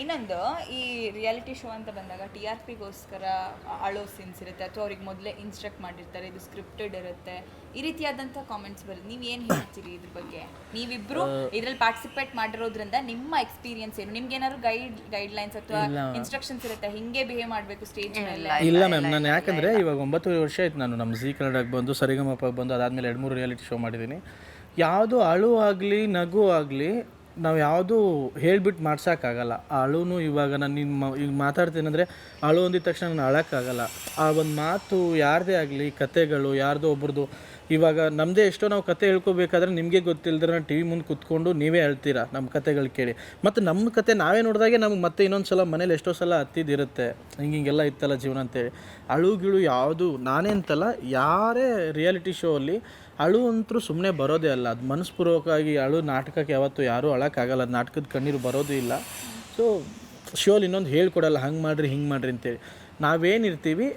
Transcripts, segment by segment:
ಇನ್ನೊಂದು ಈ reality show ಅಂತ ಬಂದಾಗ ಟಿ ಆರ್ ಪಿಗೋಸ್ಕರ ಅಳೋ ಸೀನ್ಸ್ ಇರುತ್ತೆ ಅಥವಾ ಅವ್ರಿಗೆ ಮೊದಲೇ ಇನ್ಸ್ಟ್ರಕ್ಟ್ ಮಾಡಿರ್ತಾರೆ ಇದು ಸ್ಕ್ರಿಪ್ಟೆಡ್ ಇರುತ್ತೆ ಈ ರೀತಿಯಾದಂಥ ಕಾಮೆಂಟ್ಸ್ ಬರುತ್ತೆ. ನೀವು ಏನು ಹೇಳ್ತೀರಿ ಇದ್ರ ಬಗ್ಗೆ? ನೀವಿಬ್ರು ಇದ್ರಲ್ಲಿ ಪಾರ್ಟಿಸಿಪೇಟ್ ಮಾಡಿರೋದ್ರಿಂದ ನಿಮ್ಮ ಎಕ್ಸ್ಪೀರಿಯನ್ಸ್ ಏನು? ನಿಮ್ಗೆ ಏನಾದ್ರು ಗೈಡ್ ಗೈಡ್ಲೈನ್ಸ್ ಅಥವಾ ಇನ್ಸ್ಟ್ರಕ್ಷನ್ಸ್ ಇರುತ್ತೆ? ಹಿಂಗೆ ಬಿಹೇವ್ ಮಾಡಬೇಕು ಸ್ಟೇಜ್ ಮೇಲೆ? ಇಲ್ಲ ಮ್ಯಾಮ್ ನಾನು ಯಾಕಂದ್ರೆ ಇವಾಗ ಒಂಬತ್ತು ವರ್ಷ ಆಯ್ತು ನಾನು ನಮ್ಮ ಝೀ ಕನ್ನಡಕ್ಕೆ ಬಂದು ಸರಿಗಮಪ ಬಂದು ಅದಾದಮೇಲೆ ಎರಡು ಮೂರು ರಿಯಾಲಿಟಿ ಶೋ ಮಾಡಿದ್ದೀನಿ. ಯಾವುದು ಅಳು ಆಗಲಿ ನಗು ಆಗಲಿ ನಾವು ಯಾವುದು ಹೇಳ್ಬಿಟ್ಟು ಮಾಡ್ಸೋಕ್ಕಾಗಲ್ಲ. ಆ ಅಳುನು ಇವಾಗ ನಾನು ನಿಮ್ಮ ಈಗ ಮಾತಾಡ್ತೀನಿ ಅಂದರೆ ಅಳು ಅಂದಿದ ತಕ್ಷಣ ನಾನು ಅಳೋಕ್ಕಾಗಲ್ಲ. ಆ ಒಂದು ಮಾತು ಯಾರದೇ ಆಗಲಿ, ಕತೆಗಳು, ಯಾರ್ದೋ ಒಬ್ರದ್ದು ಇವಾಗ ನಮ್ಮದೇ ಎಷ್ಟೋ ನಾವು ಕತೆ ಹೇಳ್ಕೋಬೇಕಾದ್ರೆ ನಿಮಗೆ ಗೊತ್ತಿಲ್ಲದ್ರೆ ನಾನು ಟಿ ವಿ ಮುಂದೆ ಕುತ್ಕೊಂಡು ನೀವೇ ಹೇಳ್ತೀರಾ ನಮ್ಮ ಕತೆಗಳು ಕೇಳಿ. ಮತ್ತು ನಮ್ಮ ಕತೆ ನಾವೇ ನೋಡಿದಾಗೆ ನಮ್ಗೆ ಮತ್ತೆ ಇನ್ನೊಂದು ಸಲ ಮನೇಲಿ ಎಷ್ಟೋ ಸಲ ಹತ್ತಿದ್ದಿರುತ್ತೆ ಹಿಂಗೆ ಹಿಂಗೆಲ್ಲ ಇತ್ತಲ್ಲ ಜೀವನ ಅಂತೇಳಿ. ಅಳು ಗಿಳು ಯಾವುದು ನಾನೇ ಅಂತಲ್ಲ, ಯಾರೇ ರಿಯಾಲಿಟಿ ಶೋ ಅಲ್ಲಿ ಅಳು ಅಂತೂ ಸುಮ್ಮನೆ ಬರೋದೇ ಅಲ್ಲ. ಅದು ಮನಸ್ಪೂರ್ವಕವಾಗಿ ಅಳು ನಾಟಕಕ್ಕೆ ಯಾವತ್ತೂ ಯಾರೂ ಅಳಕ್ಕಾಗಲ್ಲ ಅದು ನಾಟಕದ ಕಣ್ಣೀರು ಬರೋದು ಇಲ್ಲ. ಸೊ ಶೋಲ್ ಇನ್ನೊಂದು ಹೇಳ್ಕೊಡಲ್ಲ, ಹಂಗೆ ಮಾಡ್ರಿ, ಹಿಂಗೆ ಮಾಡ್ರಿ ಅಂತೇಳಿ. ನಾವೇನಿರ್ತೀವಿ,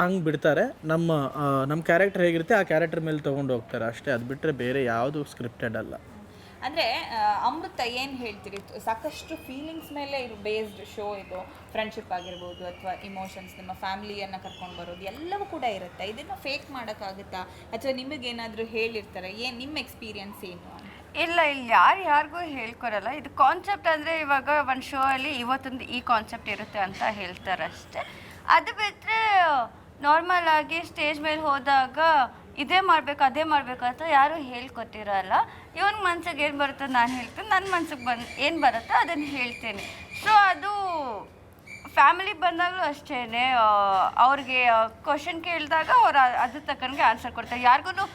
ಹಂಗೆ ಬಿಡ್ತಾರೆ. ನಮ್ಮ ನಮ್ಮ ಕ್ಯಾರೆಕ್ಟರ್ ಹೇಗಿರುತ್ತೆ, ಆ ಕ್ಯಾರೆಕ್ಟರ್ ಮೇಲೆ ತೊಗೊಂಡು ಹೋಗ್ತಾರೆ. ಅಷ್ಟೇ ಅದು ಬಿಟ್ಟರೆ ಬೇರೆ ಯಾವುದು ಸ್ಕ್ರಿಪ್ಟೆಡ್ ಅಲ್ಲ. ಅಂದ್ರೆ ಅಮೃತ ಏನು ಹೇಳ್ತೀರಿ? ಸಾಕಷ್ಟು ಫೀಲಿಂಗ್ಸ್ ಮೇಲೆ ಇದು ಬೇಸ್ಡ್ ಶೋ ಇದು ಫ್ರೆಂಡ್ಶಿಪ್ ಆಗಿರ್ಬೋದು ಅಥವಾ ಇಮೋಷನ್ಸ್ ನಿಮ್ಮ ಫ್ಯಾಮಿಲಿಯನ್ನು ಕರ್ಕೊಂಡು ಬರೋದು, ಎಲ್ಲವೂ ಕೂಡ ಇರುತ್ತೆ. ಇದನ್ನು ಫೇಕ್ ಮಾಡೋಕ್ಕಾಗುತ್ತಾ? ಅಥವಾ ನಿಮಗೇನಾದರೂ ಹೇಳಿರ್ತಾರೆ, ಏನು ನಿಮ್ಮ ಎಕ್ಸ್ಪೀರಿಯನ್ಸ್ ಏನು ಇಲ್ಲ, ಇಲ್ಲಿ ಯಾರು ಯಾರಿಗೂ ಹೇಳ್ಕೊರಲ್ಲ. ಇದು ಕಾನ್ಸೆಪ್ಟ್ ಅಂದರೆ ಇವಾಗ ಒಂದು ಶೋ ಅಲ್ಲಿ ಇವತ್ತೊಂದು ಈ ಕಾನ್ಸೆಪ್ಟ್ ಇರುತ್ತೆ ಅಂತ ಹೇಳ್ತಾರೆ ಅಷ್ಟೇ ಅದು ಬಿಟ್ಟರೆ ನಾರ್ಮಲ್ ಆಗಿ ಸ್ಟೇಜ್ ಮೇಲೆ ಹೋದಾಗ ಇದೇ ಮಾಡ್ಬೇಕು, ಅದೇ ಮಾಡ್ಬೇಕು ಅಂತ ಯಾರು ಹೇಳ್ಕೊತಿರಲ್ಲ ಇವನ್ ಮನ್ಸಿಗೆ ಏನು ಬರುತ್ತೋ ನಾನು ಹೇಳ್ತೀನಿ ನನ್ನ ಮನ್ಸಿಗೆ ಬಂದು ಏನು ಬರುತ್ತೋ ಅದನ್ನು ಹೇಳ್ತೀನಿ. ಸೊ ಅದು ಫ್ಯಾಮಿಲಿ ಬಂದಾಗಲೂ ಅಷ್ಟೇ ಅವ್ರಿಗೆ ಕ್ವಶನ್ ಕೇಳಿದಾಗ ಅವ್ರು ಅದ್ರ ತಕ್ಕಂಗೆ ಆನ್ಸರ್ ಕೊಡ್ತಾರೆ. ಯಾರಿಗೂ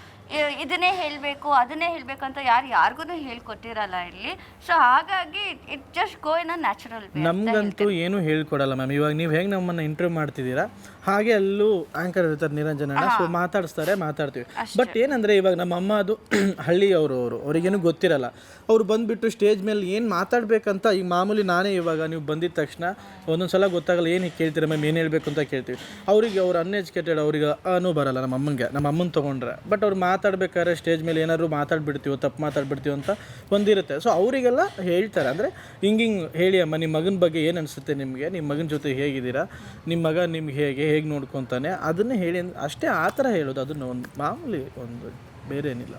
ಇದನ್ನೇ ಹೇಳಬೇಕು ಅದನ್ನೇ ಹೇಳಬೇಕು ಅಂತ ಯಾರು ಯಾರಿಗೂ ಹೇಳ್ಕೊಟ್ಟಿರಲ್ಲ ಇಲ್ಲಿ. ಸೊ ಹಾಗಾಗಿ it just go in a natural ನಮಗಂತೂ ಏನು ಹೇಳ್ಕೊಡಲ್ಲ ಮ್ಯಾಮ್. ಇವಾಗ ನೀವು ಹೇಗೆ ನಮ್ಮನ್ನ ಇಂಟರ್ವ್ಯೂ ಮಾಡ್ತಿದ್ದೀರಾ ಹಾಗೆ ಅಲ್ಲೂ ಆಂಕರ್ ಇರ್ತಾರೆ ನಿರಂಜನ ಸೊ ಮಾತಾಡಿಸ್ತಾರೆ ಮಾತಾಡ್ತೀವಿ. ಬಟ್ ಏನಂದ್ರೆ ಇವಾಗ ನಮ್ಮ ಅಮ್ಮ ಅದು ಹಳ್ಳಿಯವರು ಅವರು ಅವರಿಗೇನು ಗೊತ್ತಿರಲ್ಲ. ಅವ್ರು ಬಂದ್ಬಿಟ್ಟು ಸ್ಟೇಜ್ ಮೇಲೆ ಏನು ಮಾತಾಡಬೇಕಂತ ಈಗ ಮಾಮೂಲಿ ನಾನೇ ಇವಾಗ ನೀವು ಬಂದಿದ ತಕ್ಷಣ ಒಂದೊಂದು ಸಲ ಗೊತ್ತಾಗಲ್ಲ ಏನು ಕೇಳ್ತೀರಾ ಮ್ಯಾಮ್ ಏನು ಹೇಳಬೇಕು ಅಂತ ಕೇಳ್ತೀವಿ. ಅವರಿಗೆ ಅವ್ರು ಅನ್ಎಜುಕೇಟೆಡ್ ಅವ್ರಿಗೆ ಅನು ಬರಲ್ಲ ನಮ್ಮ ಅಮ್ಮಂಗೆ ನಮ್ಮ ಅಮ್ಮನ ತೊಗೊಂಡ್ರೆ. ಬಟ್ ಅವ್ರು ಮಾತಾಡ್ಬೇಕಾದ್ರೆ ಸ್ಟೇಜ್ ಮೇಲೆ ಏನಾದ್ರು ಮಾತಾಡ್ಬಿಡ್ತೀವೋ, ತಪ್ಪು ಮಾತಾಡ್ಬಿಡ್ತೀವೋ ಅಂತ ಒಂದಿರುತ್ತೆ ಸೊ ಅವರಿಗೆಲ್ಲ ಹೇಳ್ತಾರೆ. ಅಂದರೆ ಹಿಂಗಿಂಗ್ ಹಿಂಗೆ ಹೇಳಿ ಅಮ್ಮ ನಿಮ್ಮ ಮಗನ ಬಗ್ಗೆ ಏನು ಅನಿಸುತ್ತೆ ನಿಮಗೆ? ನಿಮ್ಮ ಮಗನ ಜೊತೆ ಹೇಗಿದ್ದೀರಾ? ನಿಮ್ಮ ಮಗ ನಿಮ್ಗೆ ಹೇಗೆ ಹೇಗೆ ನೋಡ್ಕೊತಾನೆ? ಅದನ್ನೇ ಹೇಳಿ ಅಷ್ಟೇ ಆ ಥರ ಹೇಳೋದು. ಅದನ್ನು ಒಂದು ಮಾಮೂಲಿ ಒಂದು ಬೇರೆ ಏನಿಲ್ಲ